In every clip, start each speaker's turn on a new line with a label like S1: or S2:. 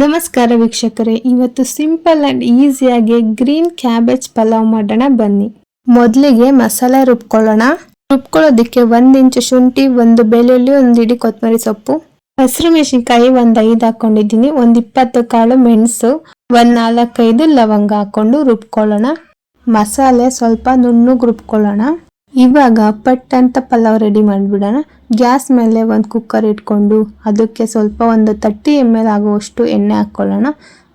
S1: ನಮಸ್ಕಾರ ವೀಕ್ಷಕರೇ, ಇವತ್ತು ಸಿಂಪಲ್ ಅಂಡ್ ಈಸಿಯಾಗಿ ಗ್ರೀನ್ ಕ್ಯಾಬೇಜ್ ಪಲಾವ್ ಮಾಡೋಣ, ಬನ್ನಿ. ಮೊದಲಿಗೆ ಮಸಾಲೆ ರುಬ್ಕೊಳ್ಳೋಣ. ರುಬ್ಕೊಳ್ಳೋದಕ್ಕೆ ಒಂದು ಇಂಚು ಶುಂಠಿ, ಒಂದು ಬೆಳ್ಳುಳ್ಳಿ, ಒಂದು ಇಡೀ ಕೊತ್ತಂಬರಿ ಸೊಪ್ಪು. ಹಸಿರು ಮೆಣಸಿನ್ಕಾಯಿ ಒಂದು ಐದು ಹಾಕೊಂಡಿದ್ದೀನಿ, ಒಂದು ಇಪ್ಪತ್ತು ಕಾಳು ಮೆಣಸು, ಒಂದು ನಾಲ್ಕೈದು ಲವಂಗ ಹಾಕ್ಕೊಂಡು ರುಬ್ಕೊಳ್ಳೋಣ. ಮಸಾಲೆ ಸ್ವಲ್ಪ ನುಣ್ಣಗೆ ರುಬ್ಕೊಳ್ಳೋಣ. ಇವಾಗ ಪಟ್ ಅಂತ ಪಲಾವ್ ರೆಡಿ ಮಾಡಿಬಿಡೋಣ. ಗ್ಯಾಸ್ ಮೇಲೆ ಒಂದು ಕುಕ್ಕರ್ ಇಟ್ಕೊಂಡು ಅದಕ್ಕೆ ಸ್ವಲ್ಪ ಒಂದು ತರ್ಟಿ ಎಂ ಎಲ್ ಆಗುವಷ್ಟು ಎಣ್ಣೆ ಹಾಕ್ಕೊಳ್ಳೋಣ.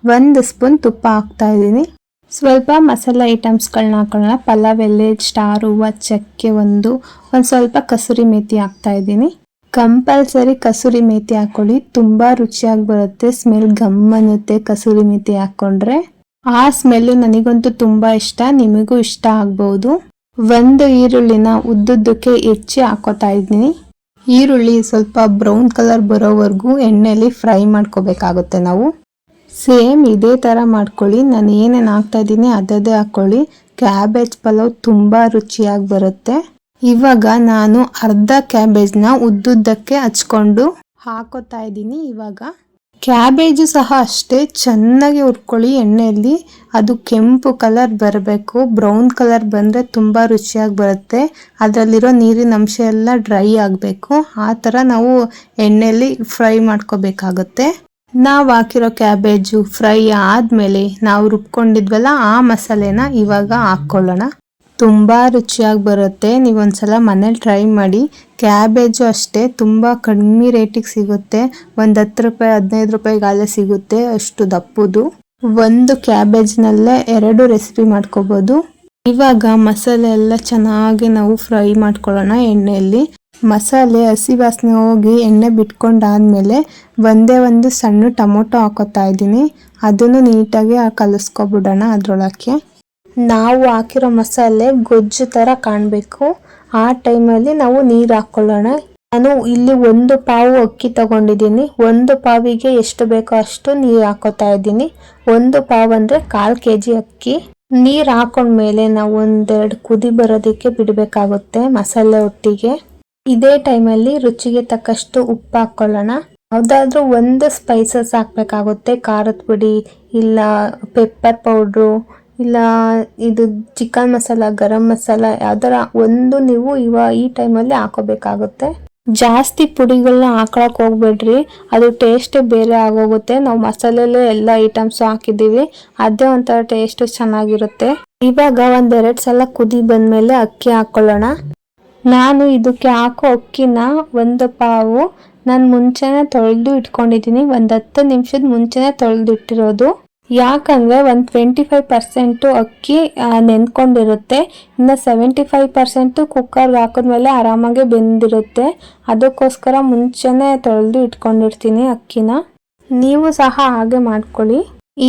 S1: ಒಂದು ಸ್ಪೂನ್ ತುಪ್ಪ ಹಾಕ್ತಾ ಇದ್ದೀನಿ. ಸ್ವಲ್ಪ ಮಸಾಲೆ ಐಟಮ್ಸ್ಗಳನ್ನ ಹಾಕೊಳ್ಳೋಣ ಪಲಾವ್ ಎಲೆ ಸ್ಟಾರ್ ಹೂವ, ಚಕ್ಕೆ ಒಂದು. ಒಂದು ಸ್ವಲ್ಪ ಕಸೂರಿ ಮೇಥಿ ಹಾಕ್ತಾ ಇದ್ದೀನಿ. ಕಂಪಲ್ಸರಿ ಕಸೂರಿ ಮೇತಿ ಹಾಕೊಳ್ಳಿ ತುಂಬ ರುಚಿಯಾಗಿ ಬರುತ್ತೆ. ಸ್ಮೆಲ್ ಗಮ್ ಅನ್ನುತ್ತೆ ಕಸೂರಿ ಮೇಥಿ ಹಾಕ್ಕೊಂಡ್ರೆ. ಆ ಸ್ಮೆಲ್ಲು ನನಗಂತೂ ತುಂಬ ಇಷ್ಟ. ನಿಮಗೂ ಇಷ್ಟ ಆಗ್ಬಹುದು ಒಂದು ಈರುಳ್ಳಿನ ಉದ್ದುದ್ದಕ್ಕೆ ಹೆಚ್ಚಿ ಹಾಕೋತಾ ಇದ್ದೀನಿ. ಈರುಳ್ಳಿ ಸ್ವಲ್ಪ ಬ್ರೌನ್ ಕಲರ್ ಬರೋವರೆಗೂ ಎಣ್ಣೆಯಲ್ಲಿ ಫ್ರೈ ಮಾಡ್ಕೋಬೇಕಾಗುತ್ತೆ ನಾವು. ಸೇಮ್ ಇದೇ ಥರ ಮಾಡ್ಕೊಳ್ಳಿ. ನಾನು ಏನೇನು ಹಾಕ್ತಾ ಇದ್ದೀನಿ ಅದದೇ ಹಾಕ್ಕೊಳ್ಳಿ. ಕ್ಯಾಬೇಜ್ ಪಲಾವ್ ತುಂಬ ರುಚಿಯಾಗಿ ಬರುತ್ತೆ. ಇವಾಗ ನಾನು ಅರ್ಧ ಕ್ಯಾಬೇಜ್ನ ಉದ್ದುದ್ದಕ್ಕೆ ಹಚ್ಕೊಂಡು ಹಾಕೋತಾ ಇದ್ದೀನಿ ಇವಾಗ. ಕ್ಯಾಬೇಜು ಸಹ ಅಷ್ಟೇ, ಚೆನ್ನಾಗಿ ಹುರ್ಕೊಳ್ಳಿ ಎಣ್ಣೆಯಲ್ಲಿ. ಅದು ಕೆಂಪು ಕಲರ್ ಬರಬೇಕು. ಬ್ರೌನ್ ಕಲರ್ ಬಂದರೆ ತುಂಬ ರುಚಿಯಾಗಿ ಬರುತ್ತೆ. ಅದರಲ್ಲಿರೋ ನೀರಿನ ಅಂಶ ಎಲ್ಲ ಡ್ರೈ ಆಗಬೇಕು. ಆ ಥರ ನಾವು ಎಣ್ಣೆಯಲ್ಲಿ ಫ್ರೈ ಮಾಡ್ಕೋಬೇಕಾಗುತ್ತೆ. ನಾವು ಹಾಕಿರೋ ಕ್ಯಾಬೇಜು ಫ್ರೈ ಆದಮೇಲೆ ನಾವು ರುಬ್ಕೊಂಡಿದ್ವಲ್ಲ, ಆ ಮಸಾಲೆನ ಇವಾಗ ಹಾಕ್ಕೊಳ್ಳೋಣ. ತುಂಬ ರುಚಿಯಾಗಿ ಬರುತ್ತೆ. ನೀವು ಒಂದ್ಸಲ ಮನೇಲಿ ಟ್ರೈ ಮಾಡಿ. ಕ್ಯಾಬೇಜು ಅಷ್ಟೇ, ತುಂಬ ಕಡಿಮೆ ರೇಟಿಗೆ ಸಿಗುತ್ತೆ. ಒಂದು ಹತ್ತು ರೂಪಾಯಿ, ಹದಿನೈದು ರೂಪಾಯಿಗಾಲೇ ಸಿಗುತ್ತೆ ಅಷ್ಟು ದಪ್ಪದು. ಒಂದು ಕ್ಯಾಬೇಜ್ನಲ್ಲೇ ಎರಡು ರೆಸಿಪಿ ಮಾಡ್ಕೋಬೋದು. ಇವಾಗ ಮಸಾಲೆ ಎಲ್ಲ ಚೆನ್ನಾಗಿ ನಾವು ಫ್ರೈ ಮಾಡ್ಕೊಳ್ಳೋಣ ಎಣ್ಣೆಯಲ್ಲಿ. ಮಸಾಲೆ ಹಸಿ ವಾಸನೆ ಹೋಗಿ ಎಣ್ಣೆ ಬಿಟ್ಕೊಂಡಾದ್ಮೇಲೆ ಒಂದೇ ಒಂದು ಸಣ್ಣ ಟೊಮೊಟೊ ಹಾಕೋತಾ ಇದ್ದೀನಿ. ಅದನ್ನು ನೀಟಾಗಿ ಕಲಿಸ್ಕೊಬಿಡೋಣ ಅದರೊಳಕ್ಕೆ. ನಾವು ಹಾಕಿರೋ ಮಸಾಲೆ ಗೊಜ್ಜು ಥರ ಕಾಣಬೇಕು. ಆ ಟೈಮಲ್ಲಿ ನಾವು ನೀರು ಹಾಕ್ಕೊಳ್ಳೋಣ ನಾನು ಇಲ್ಲಿ ಒಂದು ಪಾವು ಅಕ್ಕಿ ತಗೊಂಡಿದ್ದೀನಿ. ಒಂದು ಪಾವಿಗೆ ಎಷ್ಟು ಬೇಕೋ ಅಷ್ಟು ನೀರು ಹಾಕೋತಾ ಇದ್ದೀನಿ. ಒಂದು ಪಾವು ಅಂದರೆ ಕಾಲು ಕೆ ಜಿ ಅಕ್ಕಿ. ನೀರು ಹಾಕೊಂಡ್ಮೇಲೆ ನಾವು ಒಂದೆರಡು ಕುದಿ ಬರೋದಕ್ಕೆ ಬಿಡಬೇಕಾಗುತ್ತೆ ಮಸಾಲೆ ಒಟ್ಟಿಗೆ. ಇದೇ ಟೈಮಲ್ಲಿ ರುಚಿಗೆ ತಕ್ಕಷ್ಟು ಉಪ್ಪು ಹಾಕ್ಕೊಳ್ಳೋಣ ಯಾವುದಾದ್ರೂ ಒಂದು ಸ್ಪೈಸಸ್ ಹಾಕಬೇಕಾಗುತ್ತೆ. ಖಾರದ ಪುಡಿ ಇಲ್ಲ ಪೆಪ್ಪರ್ ಪೌಡ್ರು ಇಲ್ಲ, ಇದು ಚಿಕನ್ ಮಸಾಲ, ಗರಂ ಮಸಾಲ ಯಾವ್ದಾರ ಒಂದು ನೀವು ಇವಾಗ ಈ ಟೈಮಲ್ಲಿ ಹಾಕೋಬೇಕಾಗುತ್ತೆ. ಜಾಸ್ತಿ ಪುಡಿಗಳನ್ನ ಹಾಕೊಳಕ್ ಹೋಗ್ಬೇಡ್ರಿ. ಅದು ಟೇಸ್ಟ್ ಬೇರೆ ಆಗೋಗುತ್ತೆ. ನಾವು ಮಸಾಲೆಲ್ಲೇ ಎಲ್ಲ ಐಟಮ್ಸ್ ಹಾಕಿದ್ದೀವಿ. ಅದೇ ಒಂಥರ ಟೇಸ್ಟ್ ಚೆನ್ನಾಗಿರುತ್ತೆ. ಇವಾಗ ಒಂದೆರಡು ಸಲ ಕುದಿ ಬಂದ್ಮೇಲೆ ಅಕ್ಕಿ ಹಾಕೊಳ್ಳೋಣ ನಾನು ಇದಕ್ಕೆ ಹಾಕೋ ಅಕ್ಕಿನ ಒಂದು ಪಾವು ನಾನು ಮುಂಚೆನೆ ತೊಳೆದು ಇಟ್ಕೊಂಡಿದ್ದೀನಿ. ಒಂದು ಹತ್ತು ನಿಮಿಷದ ಮುಂಚೆನೇ ತೊಳೆದು ಇಟ್ಟಿರೋದು ಯಾಕಂದ್ರೆ ಒಂದು ಟ್ವೆಂಟಿ ಫೈವ್ ಪರ್ಸೆಂಟು ಅಕ್ಕಿ ನೆನ್ಕೊಂಡಿರುತ್ತೆ. ಇನ್ನು ಸೆವೆಂಟಿ ಫೈವ್ ಪರ್ಸೆಂಟು ಕುಕ್ಕರ್ಗೆ ಹಾಕಿದ್ಮೇಲೆ ಆರಾಮಾಗಿ ಬೆಂದಿರುತ್ತೆ. ಅದಕ್ಕೋಸ್ಕರ ಮುಂಚೆನೇ ತೊಳೆದು ಇಟ್ಕೊಂಡಿರ್ತೀನಿ ಅಕ್ಕಿನ. ನೀವು ಸಹ ಹಾಗೆ ಮಾಡ್ಕೊಳ್ಳಿ.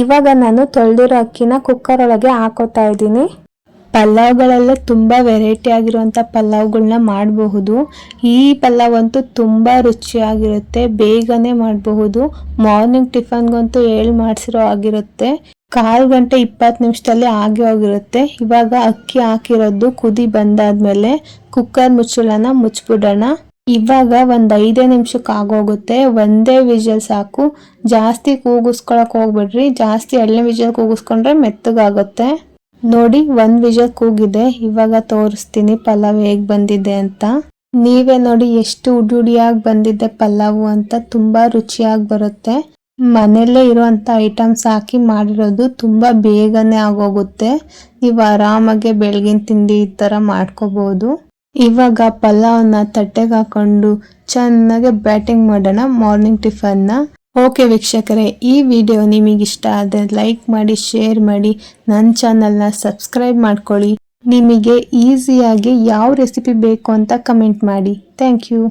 S1: ಇವಾಗ ನಾನು ತೊಳೆದಿರೋ ಅಕ್ಕಿನ ಕುಕ್ಕರ್ ಒಳಗೆ ಹಾಕೋತಾ ಇದ್ದೀನಿ. ಪಲಾವ್ಗಳಲ್ಲೇ ತುಂಬ ವೆರೈಟಿ ಆಗಿರುವಂಥ ಪಲಾವ್ಗಳನ್ನ ಮಾಡಬಹುದು. ಈ ಪಲಾವ್ ಅಂತೂ ತುಂಬ ರುಚಿಯಾಗಿರುತ್ತೆ, ಬೇಗನೆ ಮಾಡಬಹುದು. ಮಾರ್ನಿಂಗ್ ಟಿಫನ್ಗಂತೂ ಹೇಳಿ ಮಾಡಿಸಿರೋ ಆಗಿರುತ್ತೆ ಕಾಲು ಗಂಟೆ ಇಪ್ಪತ್ತು ನಿಮಿಷದಲ್ಲಿ ಆಗಿ ಹೋಗಿರುತ್ತೆ. ಇವಾಗ ಅಕ್ಕಿ ಹಾಕಿರೋದು ಕುದಿ ಬಂದಾದ್ಮೇಲೆ ಕುಕ್ಕರ್ ಮುಚ್ಚಳನ ಮುಚ್ಬಿಡೋಣ. ಇವಾಗ ಒಂದು ಐದೇ ನಿಮಿಷಕ್ಕೆ ಆಗೋಗುತ್ತೆ. ಒಂದೇ ವಿಜಲ್ ಸಾಕು. ಜಾಸ್ತಿ ಕೂಗಿಸ್ಕೊಳಕ್ಕೆ ಹೋಗ್ಬಿಡ್ರಿ. ಜಾಸ್ತಿ ಎಳ್ಳೆ ವಿಜಲ್ ಕೂಗಿಸ್ಕೊಂಡ್ರೆ ಮೆತ್ತಗಾಗುತ್ತೆ. ನೋಡಿ, ಒಂದ್ ವಿಜಲ್ ಕೂಗಿದೆ, ಇವಾಗ ತೋರಿಸ್ತೀನಿ, ಪಲಾವ್ ಹೇಗ್ ಬಂದಿದೆ ಅಂತ. ನೀವೇ ನೋಡಿ, ಎಷ್ಟು ಉಡುಡಿಯಾಗಿ ಬಂದಿದೆ ಪಲಾವು ಅಂತ, ತುಂಬಾ ರುಚಿಯಾಗಿ ಬರುತ್ತೆ. ಮನೆಯಲ್ಲೇ ಇರುವಂತ ಐಟಮ್ಸ್ ಹಾಕಿ ಮಾಡಿರೋದು ತುಂಬಾ ಬೇಗನೆ ಆಗೋಗುತ್ತೆ. ನೀವು ಆರಾಮಾಗಿ ಬೆಳಗಿನ ತಿಂಡಿ ಈ ತರ ಮಾಡ್ಕೋಬಹುದು ಇವಾಗ ಪಲಾವ್ನ ತಟ್ಟೆಗೆ ಹಾಕೊಂಡು ಚೆನ್ನಾಗೆ ಬ್ಯಾಟಿಂಗ್ ಮಾಡೋಣ ಮಾರ್ನಿಂಗ್ ಟಿಫನ್ನ ಓಕೆ ವೀಕ್ಷಕರೇ, ಈ ವಿಡಿಯೋ ನಿಮಗಿಷ್ಟ ಆದರೆ ಲೈಕ್ ಮಾಡಿ, ಶೇರ್ ಮಾಡಿ ನನ್ನ ಚಾನಲ್ನ ಸಬ್ಸ್ಕ್ರೈಬ್ ಮಾಡ್ಕೊಳ್ಳಿ. ನಿಮಗೆ ಈಸಿಯಾಗಿ ಯಾವ ರೆಸಿಪಿ ಬೇಕು ಅಂತ ಕಮೆಂಟ್ ಮಾಡಿ. Thank you.